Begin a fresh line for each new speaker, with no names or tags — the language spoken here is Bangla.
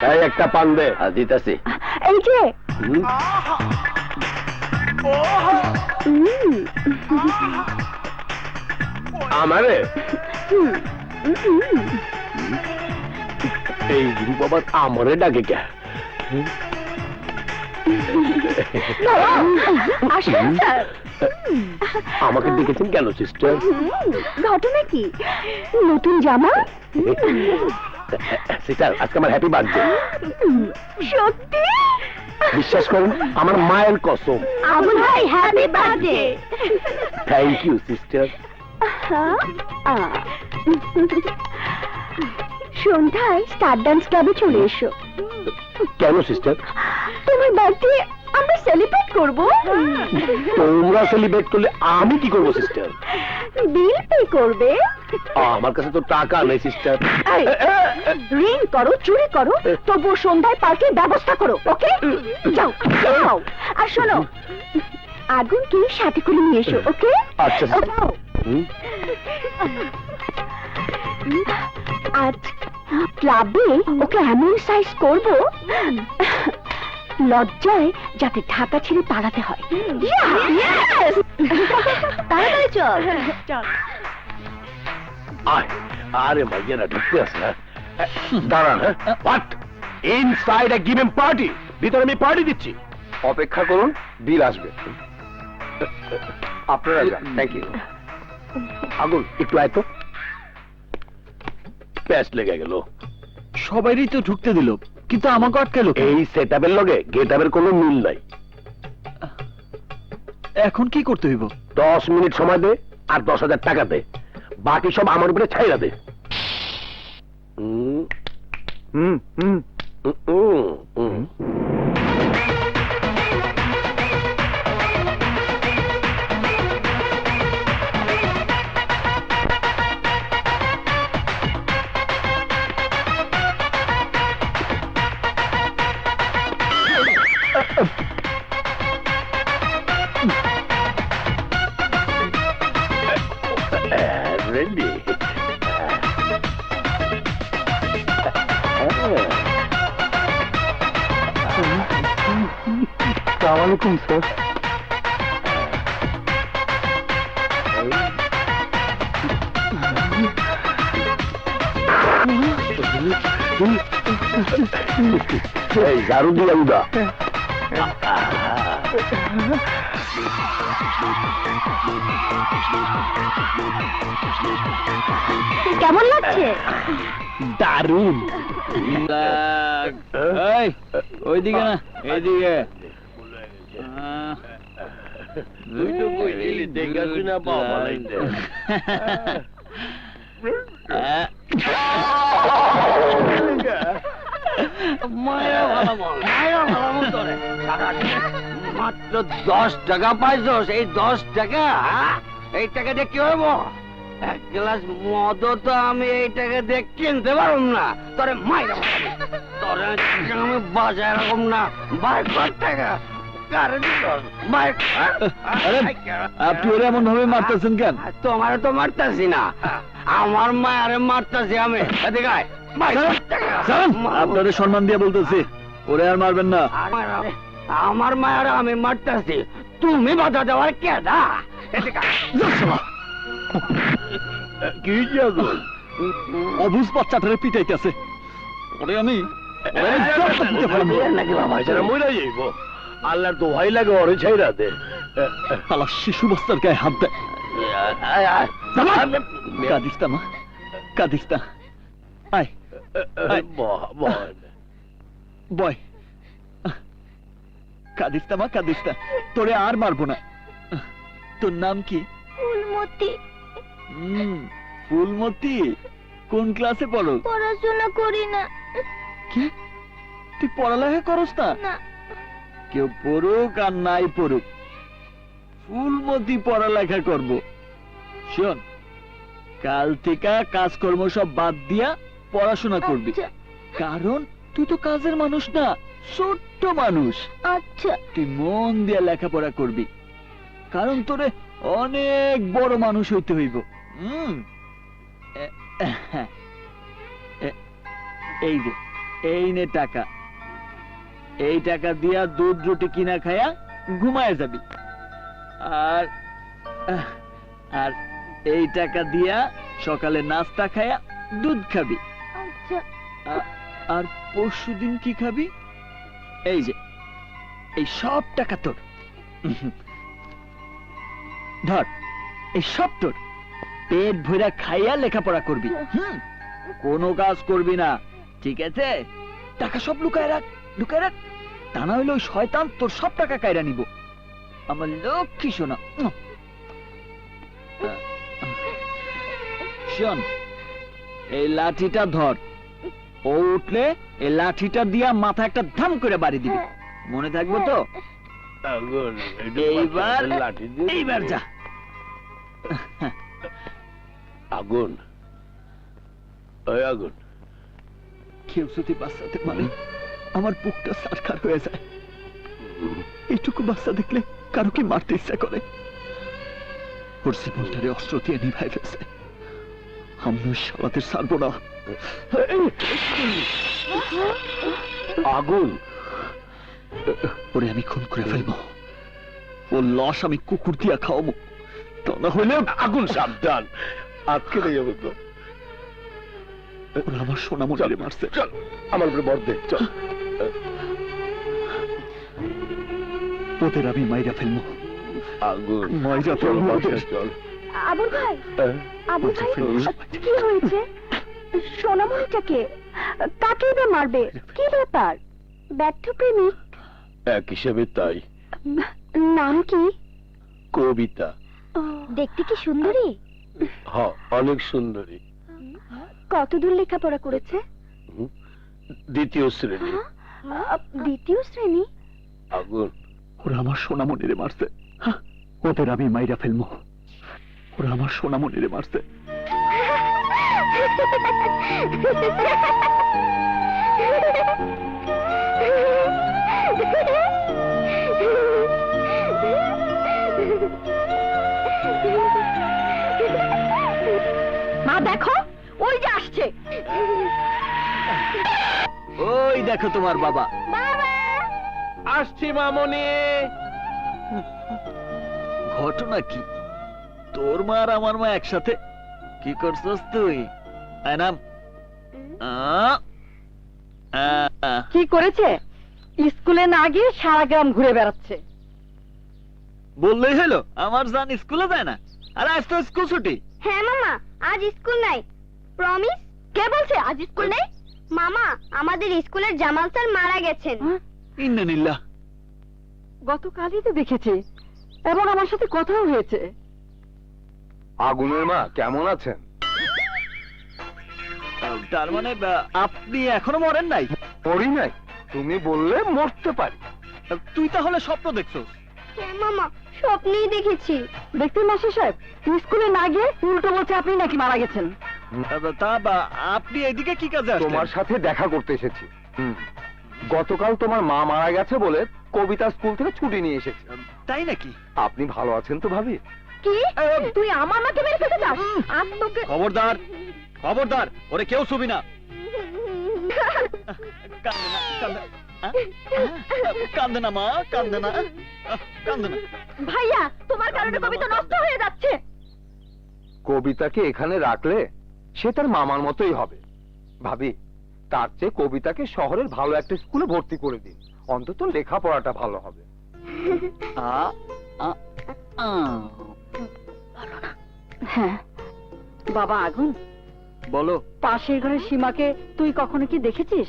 এই একটা পান দে।
আর দিতাছি।
এই যে।
আমারে? এই আবার আমারে ডাকে কে? আমাকে ডেকেছেন কেন সিস্টার?
ঘটনা কি? নতুন জামা?
সিস্টার আজকে আমার হ্যাপি বার্থডে
সত্যি?
বিশ্বাস করুন আমার মায়ের কসম।
আবুল ভাই happy birthday
thank you sister
সন্ধ্যায় স্টার ডান্স ক্লাবে চলে এসো।
কেন সিস্টার
তোমার বার্থডে আমরা সেলিব্রেট করব।
তোমরা সেলিব্রেট করলে আমি কি করব সিস্টার
বিল পে করবে?
আমার কাছে তো টাকা নেই সিস্টার
রিং করো চুরি করো তবু সন্ধ্যায় ব্যবস্থা করো ওকে যাও যাও আর শোনো আগুনকে সাথে করে নিয়ে এসো ওকে
আচ্ছা?
আজ ক্লাবে ওকে এমন সাইজ করব লজ্জায় যাতে ঢাকা ছেড়ে পালাতে হয়। তাড়াতাড়ি চল। চল।
আয় আরে ভাইয়েরা ঢুকতে আসে হ্যাঁ দাঁড়ান হ্যাঁ? What inside a given party ভিতরে আমি পার্টি দিচ্ছি।
অপেক্ষা করুন বিল আসবে। আপনারা যান থ্যাংক ইউ
আগুন একটু আয় তো। প্যাস্ট লেগে গেল।
সবাইরই তো ঢুকতে দিল কিন্তু আমাকে আটকালো?
এই সেটআপের লগে গেটআপের কোনো মিল নাই।
এখন কি করতে হইব?
দশ মিনিট সময় দে আর দশ হাজার টাকা দে। বাকি সব আমার উপরে ছাইরা দে। হুম,
হুম হুম
হুম, হুম, হুম। Uh, ready.
সালামালাইকুম স্যার
এই ঝাড়ু দিয়ে উদা
কেমন লাগছে?
দারুণ
এই ওইদিকে না এইদিকে।
মায়া ভালো মায়া ভালো করে। মাত্র দশ টাকা পাইছস এই দশ টাকা হ্যাঁ? এই টাকা দিয়ে কি হইব? এক গ্লাস মদ তো আমি এই টাকা দিয়ে কিনতে পারব না। তোরে মাইরা তোরে আমি বাজায় না। বাইর কর টাকা।
আপনি ওরা এমন ভাবে মারতেছেন কেন?
তোমারে তো মারতাছি না। আমার মায়ারে মারতাছি আমি। এদিকে।
আপনাদের সম্মান দিয়ে বলতেছি। ওরে আর মারবেন না।
আমার- মায়ের আমি মারতেছি। তুমি বাধা দেওয়ার কে দা? এদিকে
কি জাগল
অবুজ বাচ্চাটারে পিটাইতেছে। ওরে আমি
আল্লাহর দোহাই লাগে ওরে ছাইরা দে।
শালা শিশু গায়ে হাত দেয় মা। আয়। বয়। কাঁদিস না মা কাঁদিস না। তোরে আর মারবো না। তোর নাম কি?
ফুলমতি।
হুম ফুলমতি? কোন ক্লাসে পড়ো?
পড়াশোনা করি না।
কি? তুই পড়ালেখা করস না?
না।
কেউ পড়ুক আর নাই পড়ুক। ফুলমতি পড়ালেখা করব। শোন কাল থেকে কাজকর্ম সব বাদ দিয়া পড়াশোনা করবি।
আচ্ছা।
কারণ তুই তো কাজের মানুষ না। ছোট্ট মানুষ।
আচ্ছা।
তুই মন দিয়ে লেখাপড়া করবি। কারণ তোরে অনেক বড় মানুষ হইতে হইব। হুম। এ- এই যে এই নে টাকা। এই টাকা দিয়া দুধ রুটি কিনা খায়া ঘুমায় যাবি। আর আর এই টাকা দিয়া সকালে নাস্তা খায়া দুধ খাবি।
আচ্ছা।
আর পরশু দিন কি খাবি? এই যে, এই সব টাকা তোর। ধর, এই সব তোর। পেট ভরা খাইয়া লেখাপড়া করবি। হুম, কোনো কাজ করবি না। ঠিক আছে? টাকা সব লুকায় রাখ লুকায় রাখ। তা না হইলে ওই শয়তান তোর সব টাকা কায়রা নিব। আমার লক্ষ্মী শোনা শোন, এই লাঠিটা ধর। ও উঠলে এই লাঠিটা দিয়া মাথা একটা ধাম করে বাড়ি দিবি। মনে থাকব তো? এইবার এইবার যা।
আগুন। ওই আগুন।
কেউ যদি বাচ্চাতে মানে আমার বুকটা সারখার হয়ে যায়। এইটুকু বাচ্চা দেখলে কারও কি মারতে ইচ্ছা করে? ওর জীবনটারে অস্ত্র দিয়ে নিভাই ফেলছে। আমি ওই শালাদের ছাড়বো না।
আগুন।
ওরে আমি খুন করে ফেলব। ওর লস আমি কুকুর দিয়া খাওয়াবো। তা না হইলে
আগুন সাবধান। আজকে নিয়ে যাব তো।
ওরা আমার সোনা মনে মারছে।
চল আমার উপরে বর দে চল।
ওদের আমি মাইরা ফেলব।
আগুন।
মাইরা ফেলব।
চল।
আবুল ভাই
হ্যাঁ?
আবুল ভাই কি হয়েছে? সোনামণিটাকে কাকে বা মারবে? কি ব্যাপার? ব্যর্থ প্রেমিক?
এক হিসেবে তাই।
নাম কি?
কবিতা।
দেখতে কি সুন্দরী?
হ অনেক সুন্দরী।
কতদূর লেখাপড়া করেছে?
দ্বিতীয় শ্রেণি।
দ্বিতীয় শ্রেণি?
আগুন।
ওরা আমার সোনামণিরে মারছে। হ্যাঁ, ওদের আমি মাইরা ফেলব ওরা আমার সোনামণিরে মারছে।
মা দেখো ওই যে আসছে।
ওই দেখো তোমার বাবা।
বাবা!
আসছি মামনি।
ঘটনা কি? তোর মা আর আমার মা একসাথে? কি করছস তুই? আয় নাম। আ, আ,
কি করেছে? স্কুলে না গিয়ে সারা গ্রাম ঘুরে বেড়াচ্ছে।
বললেই হলো আমার জান স্কুলে যায় না। আর আজ তো স্কুল ছুটি।
হ্যাঁ মামা আজ স্কুল নাই। প্রমিস? কে বলছে আজ স্কুল নেই? মামা আমাদের স্কুলের জামাল স্যার মারা গেছেন।
ইন্নানিল্লাহ
গতকালই তো দেখেছি। এবং আমার সাথে কথাও হয়েছে।
আগুনের মা কেমন আছেন?
তার মানে আপনি এখনও মরেন নাই?
পড়ি নাই। তুমি বললে মরতে পারি।
তুই তাহলে স্বপ্ন দেখছস
হ্যাঁ মামা স্বপ্নেই দেখেছি।
দেখতেন মাস্টার সাহেব স্কুলে না গিয়ে উল্টো বলছে আপনি নাকি মারা গেছেন।
তা- বা- আপনি এদিকে কি কাজে আসলেন?
তোমার সাথে দেখা করতে এসেছি। গতকাল তোমার মা মারা গেছে বলে কবিতা স্কুল থেকে ছুটি নিয়ে এসেছে।
তাই নাকি?
আপনি ভালো আছেন তো ভাবি?
কি? তুই আমার মাকে মেরে ফেলতে চাস তোকে
খবরদার। খবরদার ওরে কেউ ছবি না। কান্দে না কান্দে আ? আ? কান্দে না মা কান্দে না আ, কান্দে না।
ভাইয়া তোমার কারণে কবিতা নষ্ট হয়ে যাচ্ছে।
কবিতাকে এখানে রাখলে সে তার মামার মতোই হবে। ভাবি তার চেয়ে কবিতাকে শহরের ভালো একটা স্কুলে ভর্তি করে দিন। অন্তত লেখাপড়াটা ভালো হবে।
আ আ আ।
হ্যাঁ। বাবা আগুন।
বলো।
পাশের ঘরের সীমাকে তুই কখনো কি দেখেছিস?